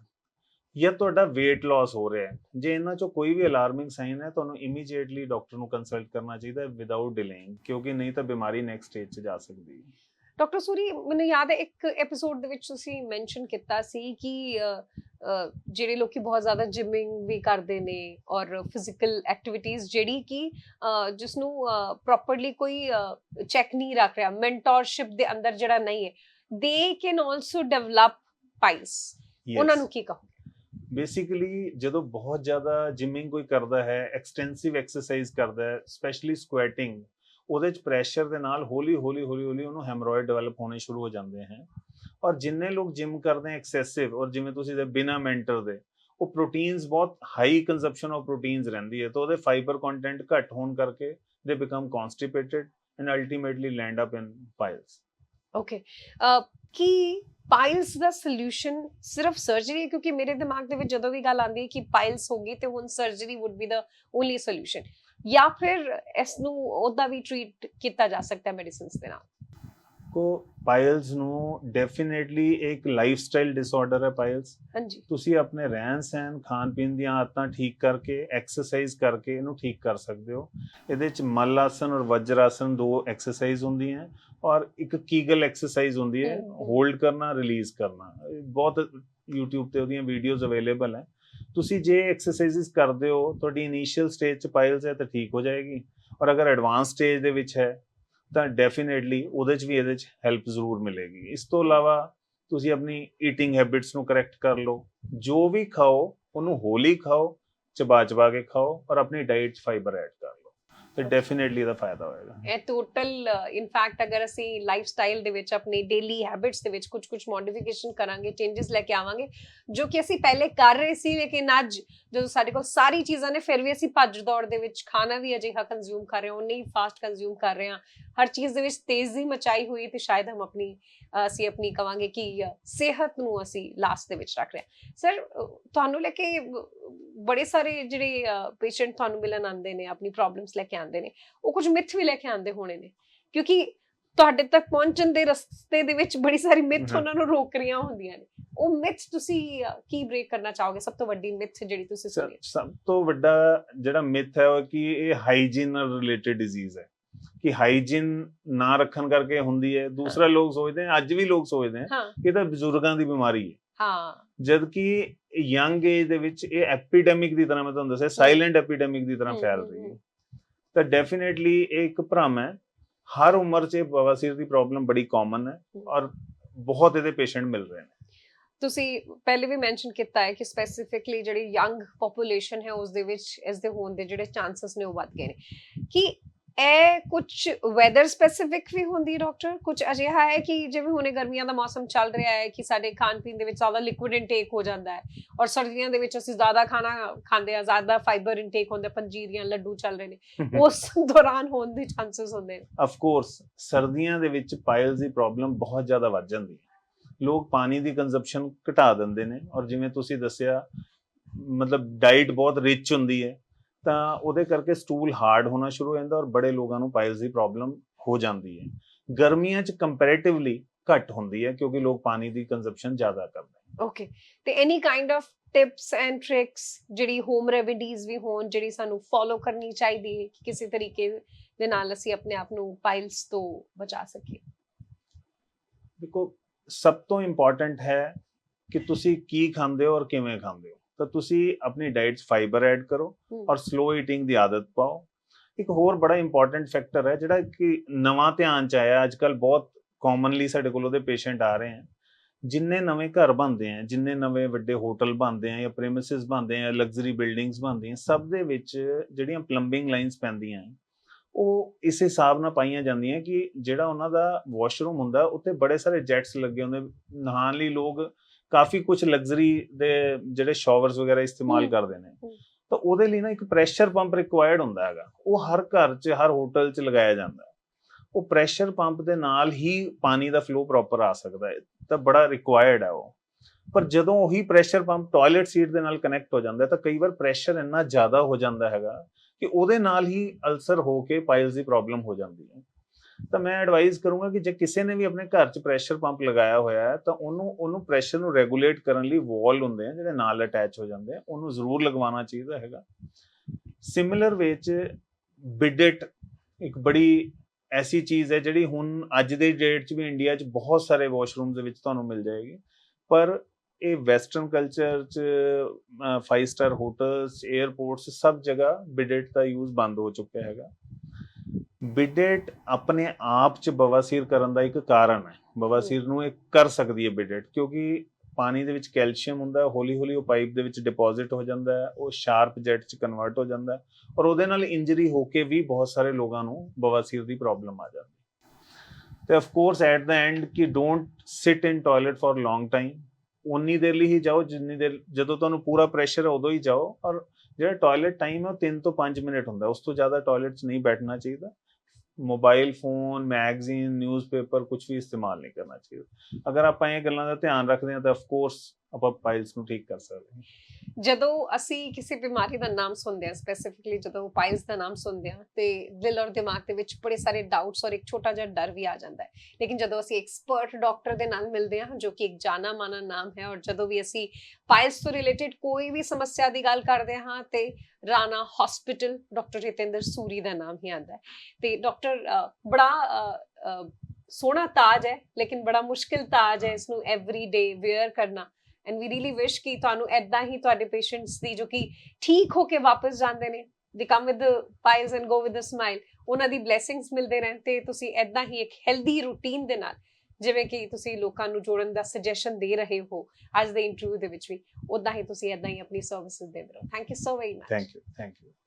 ਜਾਂ ਤੁਹਾਡਾ weight loss ਹੋ ਰਿਹਾ ਹੈ? ਜੇ ਇਹਨਾਂ ਚੋਂ ਕੋਈ ਵੀ ਅਲਾਰਮਿੰਗ ਸਾਈਨ ਹੈ, ਤੁਹਾਨੂੰ ਇਮੀਡੀਏਟਲੀ ਡਾਕਟਰ ਨੂੰ ਕੰਸਲਟ ਕਰਨਾ ਚਾਹੀਦਾ ਹੈ ਵਿਦਆਊਟ ਡਿਲੇਇੰਗ ਕਿਉਂਕਿ ਨਹੀਂ ਤਾਂ ਬਿਮਾਰੀ ਨੈਕਸਟ ਸਟੇਜ 'ਚ ਜਾ ਸਕਦੀ ਹੈ। ਡਾਕਟਰ ਸੂਰੀ ਮੈਨੂੰ ਯਾਦ ਹੈ ਇੱਕ ਐਪੀਸੋਡ ਦੇ ਵਿੱਚ ਤੁਸੀਂ ਮੈਂਸ਼ਨ ਕੀਤਾ ਸੀ ਕਿ ਜਿਹੜੇ ਲੋਕੀ ਬਹੁਤ ਜ਼ਿਆਦਾ ਜਿਮਿੰਗ ਵੀ ਕਰਦੇ ਨੇ ਔਰ ਫਿਜ਼ੀਕਲ ਐਕਟੀਵਿਟੀਜ਼ ਜਿਹੜੀ ਕਿ ਜਿਸ ਨੂੰ ਪ੍ਰੋਪਰਲੀ ਕੋਈ ਚੈੱਕ ਨਹੀਂ ਰੱਖ ਰਿਹਾ ਮੈਂਟੋਰਸ਼ਿਪ ਦੇ ਅੰਦਰ ਜਿਹੜਾ ਨਹੀਂ ਹੈ ਦੇ ਕੈਨ ਆਲਸੋ ਡਿਵੈਲਪ ਪਾਈਲਸ ਉਹਨਾਂ ਨੂੰ ਕੀ ਕਹੋ? ਬੇਸਿਕਲੀ ਜਦੋਂ ਬਹੁਤ ਜ਼ਿਆਦਾ ਜਿਮਿੰਗ ਕੋਈ ਕਰਦਾ ਹੈ ਐਕਸਟੈਂਸਿਵ ਐਕਸਰਸਾਈਜ਼ ਕਰਦਾ ਹੈ ਸਪੈਸ਼ਲੀ ਸਕੁਐਟਿੰਗ ਉਹਦੇ ਚ ਪ੍ਰੈਸ਼ਰ ਦੇ ਨਾਲ ਹੌਲੀ ਹੌਲੀ ਹੌਲੀ ਹੌਲੀ ਉਹਨੂੰ ਹੈਮਰੋਇਡ ਡਿਵੈਲਪ ਹੋਣੇ ਸ਼ੁਰੂ ਹੋ ਜਾਂਦੇ ਹਨ ਔਰ ਜਿੰਨੇ ਲੋਕ ਜਿਮ ਕਰਦੇ ਹੈ ਐਕਸੈਸਿਵ ਔਰ ਜਿਵੇਂ ਤੁਸੀਂ ਦੇ ਬਿਨਾ ਮੈਂਟਰ ਦੇ, ਉਹ ਪ੍ਰੋਟੀਨਸ ਬਹੁਤ ਹਾਈ ਕੰਜ਼ੰਪਸ਼ਨ ਆਫ ਪ੍ਰੋਟੀਨਸ ਰਹਿੰਦੀ ਹੈ। ਤਾਂ ਉਹਦੇ ਫਾਈਬਰ ਕੰਟੈਂਟ ਘੱਟ ਹੋਣ ਕਰਕੇ they become constipated and ultimately land up in piles okay Ki piles ਦਾ ਸੋਲੂਸ਼ਨ ਸਿਰਫ ਸਰਜਰੀ ਹੈ? ਕਿਉਂਕਿ ਮੇਰੇ ਦਿਮਾਗ ਦੇ ਵਿੱਚ ਜਦੋਂ ਵੀ ਗੱਲ ਆਉਂਦੀ ਹੈ ਕਿ ਪਾਈਲਸ ਹੋਗੀ ਤੇ ਹੁਣ surgery would be the only solution ਜਾਂ ਫਿਰ ਇਸ ਨੂੰ ਉਹਦਾ ਵੀ ਟ੍ਰੀਟ ਕੀਤਾ ਜਾ ਸਕਦਾ ਹੈ ਮੈਡੀਸਿਨਸ ਦੇ ਨਾਲ ਕੋ ਪਾਈਲਸ ਨੂੰ ਡੈਫੀਨੇਟਲੀ ਇੱਕ ਲਾਈਫਸਟਾਈਲ ਡਿਸਆਰਡਰ ਹੈ ਪਾਈਲਸ ਹਾਂਜੀ ਤੁਸੀਂ ਆਪਣੇ ਰਹਿਣ ਸਹਿਣ ਖਾਣ ਪੀਣ ਦੀਆਂ ਆਦਤਾਂ ਠੀਕ ਕਰਕੇ ਐਕਸਰਸਾਈਜ਼ ਕਰਕੇ ਇਹਨੂੰ ਠੀਕ ਕਰ ਸਕਦੇ ਹੋ ਇਹਦੇ ਚ ਮਲ ਆਸਨ ਔਰ ਵਜਰ ਆਸਨ ਦੋ ਐਕਸਰਸਾਈਜ਼ ਹੁੰਦੀਆਂ ਔਰ ਇੱਕ ਕੀਗਲ ਐਕਸਰਸਾਈਜ਼ ਹੁੰਦੀ ਹੈ। ਹੋਲਡ ਕਰਨਾ ਰਿਲੀਜ਼ ਕਰਨਾ ਬਹੁਤ YouTube ਤੇ ਉਹਦੀਆਂ ਵੀਡੀਓਜ਼ ਅਵੇਲੇਬਲ ਹੈ ਤੁਸੀਂ ਜੇ ਐਕਸਰਸਾਈਜ਼ਸ ਕਰਦੇ ਹੋ, ਤੁਹਾਡੀ ਇਨੀਸ਼ੀਅਲ ਸਟੇਜ ਚ ਪਾਇਲਸ ਹੈ ਤਾਂ ਠੀਕ ਹੋ ਜਾਏਗੀ। ਔਰ ਅਗਰ ਐਡਵਾਂਸ ਸਟੇਜ ਦੇ ਵਿੱਚ ਹੈ, ਤਾਂ ਡੈਫੀਨੇਟਲੀ ਉਹਦੇ ਚ ਵੀ ਇਹਦੇ ਚ ਹੈਲਪ ਜ਼ਰੂਰ ਮਿਲੇਗੀ। ਇਸ ਤੋਂ ਇਲਾਵਾ ਤੁਸੀਂ ਆਪਣੀ ਈਟਿੰਗ ਹੈਬਿਟਸ ਨੂੰ ਕਰੈਕਟ ਕਰ ਲਓ। ਜੋ ਵੀ ਖਾਓ, ਉਹਨੂੰ ਹੋਲੀ ਖਾਓ ਚਬਾ ਚਬਾ ਕੇ ਖਾਓ ਔਰ ਆਪਣੀ ਡਾਈਟ 'ਚ ਫਾਈਬਰ ਐਡ ਕਰੋ ਤੇ ਡੈਫੀਨੇਟਲੀ ਇਹਦਾ ਫਾਇਦਾ ਹੋਏਗਾ। ਇਹ ਟੋਟਲ ਇਨਫੈਕਟ ਅਗਰ ਅਸੀਂ ਲਾਈਫ ਸਟਾਈਲ ਦੇ ਵਿੱਚ ਆਪਣੀ ਡੇਲੀ ਹੈਬਿਟਸ ਦੇ ਵਿੱਚ ਕੁਝ ਕੁਝ ਮੋਡੀਫਿਕੇਸ਼ਨ ਕਰਾਂਗੇ ਚੇਂजेस ਲੈ ਕੇ ਆਵਾਂਗੇ ਜੋ ਕਿ ਅਸੀਂ ਪਹਿਲੇ ਕਰ ਰਹੇ ਸੀ ਲੇਕਿਨ ਅੱਜ ਜਦੋਂ ਸਾਡੇ ਕੋਲ ਸਾਰੀ ਚੀਜ਼ਾਂ ਨੇ ਫਿਰ ਵੀ ਅਸੀਂ ਭੱਜ ਦੌੜ ਦੇ ਵਿੱਚ ਖਾਣਾ ਵੀ ਅਜਿਹਾ ਕੰਜ਼ਿਊਮ ਕਰ ਰਹੇ ਹਾਂ ਉਨੀ ਫਾਸਟ ਕੰਜ਼ਿਊਮ ਕਰ ਰਹੇ ਹਾਂ। ਹਰ ਚੀਜ਼ ਦੇ ਵਿੱਚ ਤੇਜ਼ੀ ਮਚਾਈ ਹੋਈ ਤੇ ਸ਼ਾਇਦ ਹਮ ਆਪਣੀ ਅਸੀਂ ਆਪਣੀ ਕਵਾਂਗੇ ਕਿ ਸਿਹਤ ਨੂੰ ਅਸੀਂ ਲਾਸਟ ਦੇ ਵਿੱਚ ਰੱਖ ਰਹੇ ਹਾਂ। ਸਰ ਤੁਹਾਨੂੰ ਲੈ ਕੇ ਬੜੇ ਸਾਰੇ ਜਿਹੜੇ ਪੇਸ਼ੈਂਟ ਤੁਹਾਨੂੰ ਮਿਲਣ ਆਉਂਦੇ ਨੇ ਆਪਣੀ ਪ੍ਰੋਬਲਮਸ ਲੈ ਕੇ ਆਉਂਦੇ ਨੇ ਉਹ ਕੁਝ ਮਿੱਥ ਵੀ ਲੈ ਕੇ ਆਉਂਦੇ ਹੋਣੇ ਨੇ। ਕਿਉਂਕਿ ਤੁਹਾਡੇ ਤੱਕ ਪਹੁੰਚਣ ਦੇ ਰਸਤੇ ਦੇ ਵਿੱਚ ਬੜੀ ਸਾਰੀ ਮਿੱਥ। ਉਹਨਾਂ ਨੂੰ ਰੋਕ ਰਹੀਆਂ ਹੁੰਦੀਆਂ ਨੇ। ਉਹ ਮਿੱਥ ਤੁਸੀਂ ਕੀ ਬ੍ਰੇਕ ਕਰਨਾ ਚਾਹੋਗੇ? ਸਭ ਤੋਂ ਵੱਡੀ ਮਿੱਥ ਜਿਹੜੀ ਤੁਸੀਂ ਸੁਣੀ? ਸਭ ਤੋਂ ਵੱਡਾ ਜਿਹੜਾ ਮਿਥ ਹੈ ਉਹ ਕਿ ਇਹ ਹਾਈਜੀਨ ਨਾਲ ਰਿਲੇਟਡ ਡਿਜ਼ੀਜ਼ ਹੈ। ਕਿ ਹਾਈਜੀਨ ਨਾ ਰੱਖਣ ਕਰਕੇ ਹੁੰਦੀ ਹੈ। ਦੂਸਰਾ ਲੋਕ ਸੋਚਦੇ ਹਨ ਅੱਜ ਵੀ ਲੋਕ ਸੋਚਦੇ ਹਾਂ। ਕਿ ਇਹ ਤਾਂ ਬਜ਼ੁਰਗਾਂ ਦੀ ਬਿਮਾਰੀ ਹੈ। ਹਾਂ। ਜਦ ਕਿ ਯੰਗ ਏਜ ਦੇ ਵਿੱਚ ਇਹ ਐਪੀਡੈਮਿਕ ਦੀ ਤਰ੍ਹਾਂ ਮੈਂ ਤੁਹਾਨੂੰ ਦੱਸਿਆ ਸਾਇਲੈਂਟ ਐਪੀਡੈਮਿਕ ਦੀ ਤਰ੍ਹਾਂ ਫੈਲ ਰਹੀ ਹੈ। ਤਾਂ ਡੈਫੀਨੇਟਲੀ ਇਹ ਇੱਕ ਭਰਮ ਹੈ। ਹਰ ਉਮਰ 'ਚ ਬਵਾਸੀਰ ਦੀ ਪ੍ਰੋਬਲਮ ਬੜੀ ਕਾਮਨ ਹੈ ਔਰ ਬਹੁਤ ਇਹਦੇ ਪੇਸ਼ੈਂਟ ਮਿਲ ਰਹੇ ਨੇ। ਤੁਸੀਂ ਪਹਿਲੇ ਵੀ ਮੈਂਸ਼ਨ ਕੀਤਾ ਹੈ ਕਿ ਸਪੈਸੀਫਿਕਲੀ ਜਿਹੜੀ ਯੰਗ ਪੋਪੂਲੇਸ਼ਨ ਹੈ ਉਸ ਦੇ ਵਿੱਚ ਇਸ ਦੇ ਹੋਣ ਦੇ ਜਿਹੜੇ ਚਾਂਸਸ ਨੇ ਉਹ ਵੱਧ ਗਏ ਨੇ। ਕਿ ਇਹ ਕੁਝ ਵੈਦਰ ਸਪੈਸੀਫਿਕ ਵੀ ਹੁੰਦੀ ਡਾਕਟਰ ਕੁਝ ਅਜਿਹਾ ਹੈ ਕਿ ਜਿਵੇਂ ਹੁਣੇ ਗਰਮੀਆਂ ਦਾ ਮੌਸਮ ਚੱਲ ਰਿਹਾ ਹੈ ਕਿ ਸਾਡੇ ਖਾਣ ਪੀਣ ਦੇ ਵਿੱਚ ਜ਼ਿਆਦਾ ਲਿਕੁਇਡ ਇਨਟੇਕ ਹੋ ਜਾਂਦਾ ਹੈ ਔਰ ਸਰਦੀਆਂ ਦੇ ਵਿੱਚ ਅਸੀਂ ਜ਼ਿਆਦਾ ਖਾਣਾ ਖਾਂਦੇ ਆ ਜ਼ਿਆਦਾ ਫਾਈਬਰ ਇਨਟੇਕ ਹੁੰਦਾ ਪੰਜੀਰੀਆਂ ਲੱਡੂ ਚੱਲ ਰਹੇ ਨੇ ਉਸ ਦੌਰਾਨ ਹੋਣ ਦੇ ਚਾਂਸਸ ਹੁੰਦੇ ਨੇ। ਆਫ ਕੋਰਸ ਸਰਦੀਆਂ ਦੇ ਵਿੱਚ ਪਾਇਲਸ ਦੀ ਪ੍ਰੋਬਲਮ ਬਹੁਤ ਜ਼ਿਆਦਾ ਵੱਧ ਜਾਂਦੀ ਹੈ। ਲੋਕ ਪਾਣੀ ਦੀ ਕੰਜ਼ੰਪਸ਼ਨ ਘਟਾ ਦਿੰਦੇ ਨੇ ਔਰ ਜਿਵੇਂ ਤੁਸੀਂ ਦੱਸਿਆ ਮਤਲਬ ਡਾਈਟ ਬਹੁਤ ਰਿਚ ਹੁੰਦੀ ਹੈ। ਤਾਂ ਉਹਦੇ ਕਰਕੇ ਸਟੂਲ ਹਾਰਡ ਹੋਣਾ ਸ਼ੁਰੂ ਹੋ ਜਾਂਦਾ ਔਰ ਬੜੇ ਲੋਕਾਂ ਨੂੰ ਪਾਇਲਸ ਦੀ ਪ੍ਰੋਬਲਮ ਹੋ ਜਾਂਦੀ ਹੈ। ਗਰਮੀਆਂ 'ਚ ਕੰਪੈਰੀਟਿਵਲੀ ਘੱਟ ਹੁੰਦੀ ਹੈ ਕਿਉਂਕਿ ਲੋਕ ਪਾਣੀ ਦੀ ਕੰਜ਼ੰਪਸ਼ਨ ਜ਼ਿਆਦਾ ਕਰਦੇ ਨੇ। ਓਕੇ ਤੇ any kind of tips and tricks ਜਿਹੜੀ ਹੋਮ ਰੈਮੇਡੀਜ਼ ਵੀ ਹੋਣ ਜਿਹੜੀ ਸਾਨੂੰ ਫੋਲੋ ਕਰਨੀ ਚਾਹੀਦੀ ਹੈ ਕਿ ਕਿਸੇ ਤਰੀਕੇ ਦੇ ਨਾਲ ਅਸੀਂ ਆਪਣੇ ਆਪ ਨੂੰ ਪਾਈਲਸ ਤੋਂ ਬਚਾ ਸਕੀਏ? ਦੇਖੋ ਸਭ ਤੋਂ ਇੰਪੋਰਟੈਂਟ ਹੈ ਕਿ ਤੁਸੀਂ ਕੀ ਖਾਂਦੇ ਹੋ ਔਰ ਕਿਵੇਂ ਖਾਂਦੇ ਹੋ। ਤਾਂ ਤੁਸੀਂ ਆਪਣੀ ਡਾਈਟ 'ਚ ਫਾਈਬਰ ਐਡ ਕਰੋ। ਔਰ ਸਲੋ ਈਟਿੰਗ ਦੀ ਆਦਤ ਪਾਓ। ਇੱਕ ਹੋਰ ਬੜਾ ਇੰਪੋਰਟੈਂਟ ਫੈਕਟਰ ਹੈ ਜਿਹੜਾ ਕਿ ਨਵਾਂ ਧਿਆਨ ਚ ਆਇਆ ਅੱਜ ਕੱਲ ਬਹੁਤ ਕਾਮਨਲੀ ਸਾਡੇ ਕੋਲ ਉਹਦੇ ਪੇਸ਼ੈਂਟ ਆ ਰਹੇ ਹਨ। ਜਿੰਨੇ ਨਵੇਂ ਘਰ ਬਣਦੇ ਆ ਜਿੰਨੇ ਨਵੇਂ ਵੱਡੇ ਹੋਟਲ ਬਣਦੇ ਆ ਜਾਂ ਪ੍ਰੇਮਿਸਿਸ ਬਣਦੇ ਆ ਲਗਜ਼ਰੀ ਬਿਲਡਿੰਗਸ ਬਣਦੀਆਂ ਸਭ ਦੇ ਵਿੱਚ ਜਿਹੜੀਆਂ ਪਲੰਬਿੰਗ ਲਾਈਨਸ ਪੈਂਦੀਆਂ ਉਹ ਇਸ ਹਿਸਾਬ ਨਾਲ ਪਾਈਆਂ ਜਾਂਦੀਆਂ ਕਿ ਜਿਹੜਾ ਉਹਨਾਂ ਦਾ ਵਾਸ਼ਰੂਮ ਹੁੰਦਾ ਉੱਤੇ ਬੜੇ ਸਾਰੇ ਜੈਟਸ ਲੱਗੇ ਹੁੰਦੇ ਨਹਾਉਣ ਲਈ ਲੋਕ ਕਾਫੀ ਕੁਝ ਲਗਜ਼ਰੀ ਦੇ ਜਿਹੜੇ ਸ਼ਾਵਰਸ ਵਗੈਰਾ ਇਸਤੇਮਾਲ। ਕਰਦੇ ਨੇ। ਤਾਂ ਉਹਦੇ ਲਈ ਨਾ ਇੱਕ ਪ੍ਰੈਸ਼ਰ ਪੰਪ ਰਿਕੁਆਇਰਡ ਹੁੰਦਾ ਹੈਗਾ। ਉਹ ਹਰ ਘਰ 'ਚ ਹਰ ਹੋਟਲ 'ਚ ਲਗਾਇਆ ਜਾਂਦਾ ਹੈ। ਉਹ ਪ੍ਰੈਸ਼ਰ ਪੰਪ ਦੇ ਨਾਲ ਹੀ ਪਾਣੀ ਦਾ ਫਲੋ ਪ੍ਰੋਪਰ ਆ ਸਕਦਾ ਹੈ। ਤਾਂ ਬੜਾ ਰਿਕੁਆਇਰਡ ਹੈ ਉਹ। ਪਰ ਜਦੋਂ ਉਹੀ ਪ੍ਰੈਸ਼ਰ ਪੰਪ ਟਾਇਲਟ ਸੀਟ ਦੇ ਨਾਲ ਕਨੈਕਟ ਹੋ ਜਾਂਦਾ ਤਾਂ ਕਈ ਵਾਰ ਪ੍ਰੈਸ਼ਰ ਇੰਨਾ ਜ਼ਿਆਦਾ ਹੋ ਜਾਂਦਾ ਹੈਗਾ ਕਿ ਉਹਦੇ ਨਾਲ ਹੀ ਅਲਸਰ ਹੋ ਕੇ ਪਾਈਲਸ ਦੀ ਪ੍ਰੋਬਲਮ ਹੋ ਜਾਂਦੀ ਹੈ। ਤਾਂ ਮੈਂ ਐਡਵਾਈਸ ਕਰੂੰਗਾ ਕਿ ਜੇ ਕਿਸੇ ਨੇ ਵੀ ਆਪਣੇ ਘਰ 'ਚ ਪ੍ਰੈਸ਼ਰ ਪੰਪ ਲਗਾਇਆ ਹੋਇਆ ਹੈ, ਤਾਂ ਉਹਨੂੰ ਉਹਨੂੰ ਪ੍ਰੈਸ਼ਰ ਨੂੰ ਰੈਗੂਲੇਟ ਕਰਨ ਲਈ ਵਾਲ ਹੁੰਦੇ ਆ ਜਿਹੜੇ ਨਾਲ ਅਟੈਚ ਹੋ ਜਾਂਦੇ ਆ, ਉਹਨੂੰ ਜ਼ਰੂਰ ਲਗਵਾਉਣਾ ਚਾਹੀਦਾ ਹੈਗਾ। ਸਿਮਿਲਰ ਵਿੱਚ ਬਿਡਟ ਇੱਕ ਬੜੀ ਐਸੀ ਚੀਜ਼ ਹੈ ਜਿਹੜੀ ਹੁਣ ਅੱਜ ਦੇ ਡੇਟ 'ਚ ਵੀ ਇੰਡੀਆ 'ਚ ਬਹੁਤ ਸਾਰੇ ਵਾਸ਼ਰੂਮਸ ਦੇ ਵਿੱਚ ਤੁਹਾਨੂੰ ਮਿਲ ਜਾਏਗੀ। ਪਰ ਇਹ ਵੈਸਟਰਨ ਕਲਚਰ 'ਚ 5 ਸਟਾਰ ਹੋਟਲਸ 에ਅਰਪੋਰਟਸ ਸਭ ਜਗ੍ਹਾ ਬਿਡਟ ਦਾ ਯੂਜ਼ ਬੰਦ ਹੋ ਚੁੱਕਿਆ ਹੈਗਾ। ਬਿਡਟ ਆਪਣੇ ਆਪ 'ਚ ਬਵਾਸੀਰ ਕਰਨ ਦਾ ਇੱਕ ਕਾਰਨ ਹੈ। ਬਵਾਸੀਰ ਨੂੰ ਇਹ ਕਰ ਸਕਦੀ ਹੈ ਬਿਡਟ, ਕਿਉਂਕਿ ਪਾਣੀ ਦੇ ਵਿੱਚ ਕੈਲਸ਼ੀਅਮ ਹੁੰਦਾ ਹੌਲੀ ਹੌਲੀ ਉਹ ਪਾਈਪ ਦੇ ਵਿੱਚ ਡਿਪੋਜ਼ਿਟ ਹੋ ਜਾਂਦਾ ਹੈ, ਉਹ ਸ਼ਾਰਪ ਜੈਟ 'ਚ ਕਨਵਰਟ ਹੋ ਜਾਂਦਾ ਔਰ ਉਹਦੇ ਨਾਲ ਇੰਜਰੀ ਹੋ ਕੇ ਵੀ ਬਹੁਤ ਸਾਰੇ ਲੋਕਾਂ ਨੂੰ ਬਵਾਸੀਰ ਦੀ ਪ੍ਰੋਬਲਮ ਆ ਜਾਂਦੀ ਹੈ। ਤੇ of course at the end ਕਿ don't sit in toilet for long time ਉਨੀ ਦੇਰ ਲਈ ਹੀ ਜਾਓ, ਜਿੰਨੀ ਦੇਰ, ਜਦੋਂ ਤੁਹਾਨੂੰ ਪੂਰਾ ਪ੍ਰੈਸ਼ਰ ਹੈ ਉਦੋਂ ਹੀ ਜਾਓ ਔਰ ਜਿਹੜਾ ਟਾਇਲਟ ਟਾਈਮ ਹੈ ਉਹ 3 ਤੋਂ 5 ਮਿੰਟ ਹੁੰਦਾ ਉਸ ਤੋਂ ਜ਼ਿਆਦਾ ਟਾਇਲਟ 'ਚ ਨਹੀਂ ਬੈਠਣਾ ਚਾਹੀਦਾ। ਮੋਬਾਈਲ ਫੋਨ, ਮੈਗਜ਼ੀਨ, ਨਿਊਜ਼ਪੇਪਰ ਕੁਝ ਵੀ ਇਸਤੇਮਾਲ ਨਹੀਂ ਕਰਨਾ ਚਾਹੀਦਾ। ਅਗਰ ਆਪਾਂ ਇਹ ਗੱਲਾਂ ਦਾ ਧਿਆਨ ਰੱਖਦੇ ਹਾਂ ਤਾਂ ਆਫ ਕੋਰਸ ਆਪਾਂ ਪਾਈਲਸ ਨੂੰ ਠੀਕ ਕਰ ਸਕਦੇ ਹਾਂ। ਜਦੋਂ ਅਸੀਂ ਕਿਸੇ ਬਿਮਾਰੀ ਦਾ ਨਾਮ ਸੁਣਦੇ ਹਾਂ ਸਪੈਸੀਫਿਕਲੀ ਜਦੋਂ ਪਾਈਲਸ ਦਾ ਨਾਮ ਸੁਣਦੇ ਹਾਂ, ਤੇ ਦਿਲ ਔਰ ਦਿਮਾਗ ਦੇ ਵਿੱਚ ਬੜੇ ਸਾਰੇ ਡਾਊਟਸ ਔਰ ਇੱਕ ਛੋਟਾ ਜਿਹਾ ਡਰ ਵੀ ਆ ਜਾਂਦਾ ਹੈ। ਲੇਕਿਨ ਜਦੋਂ ਅਸੀਂ ਐਕਸਪਰਟ ਡਾਕਟਰ ਦੇ ਨਾਲ ਮਿਲਦੇ ਹਾਂ, ਜੋ ਕਿ ਇੱਕ ਜਾਣਾ ਮਾਨਾ ਨਾਮ ਹੈ ਔਰ ਜਦੋਂ ਵੀ ਅਸੀਂ ਪਾਈਲਸ ਤੋਂ ਰਿਲੇਟਡ ਕੋਈ ਵੀ ਸਮੱਸਿਆ ਦੀ ਗੱਲ ਕਰਦੇ ਹਾਂ, ਤੇ ਰਾਣਾ ਹਸਪੀਟਲ ਡਾਕਟਰ ਜਤਿੰਦਰ ਸੂਰੀ ਦਾ ਨਾਮ ਹੀ ਆਉਂਦਾ ਹੈ। ਤੇ ਡਾਕਟਰ ਬੜਾ ਸੋਹਣਾ ਤਾਜ ਹੈ, ਲੇਕਿਨ ਬੜਾ ਮੁਸ਼ਕਿਲ ਤਾਜ ਹੈ ਇਸ ਨੂੰ ਐਵਰੀ ਡੇ ਵੇਅਰ ਕਰਨਾ। ਐਂਡ ਵੀ ਰੀਲੀ ਵਿਸ਼ ਕਿ ਤੁਹਾਨੂੰ ਐਦਾਂ ਹੀ ਤੁਹਾਡੇ ਪੇਸ਼ੈਂਟਸ ਦੀ ਜੋ ਕਿ ਠੀਕ ਹੋ ਕੇ ਵਾਪਸ ਜਾਂਦੇ ਨੇ they come with piles and go with a smile ਉਹਨਾਂ ਦੀ ਬਲੇਸਿੰਗਸ ਮਿਲਦੇ ਰਹਿਣ ਤੇ ਤੁਸੀਂ ਐਦਾਂ ਹੀ ਇੱਕ ਹੈਲਦੀ ਰੂਟੀਨ ਦੇ ਨਾਲ ਜਿਵੇਂ ਕਿ ਤੁਸੀਂ ਲੋਕਾਂ ਨੂੰ ਜੋੜਨ ਦਾ ਸੁਜੈਸ਼ਨ ਦੇ ਰਹੇ ਹੋ ਅੱਜ ਦੇ ਇੰਟਰਵਿਊ ਦੇ ਵਿੱਚ ਵੀ ਉਦਾਂ ਹੀ ਤੁਸੀਂ ਐਦਾਂ ਹੀ ਆਪਣੀ ਸਰਵਿਸਿਜ਼ ਦੇ ਰਹੋ thank you so very much thank you thank you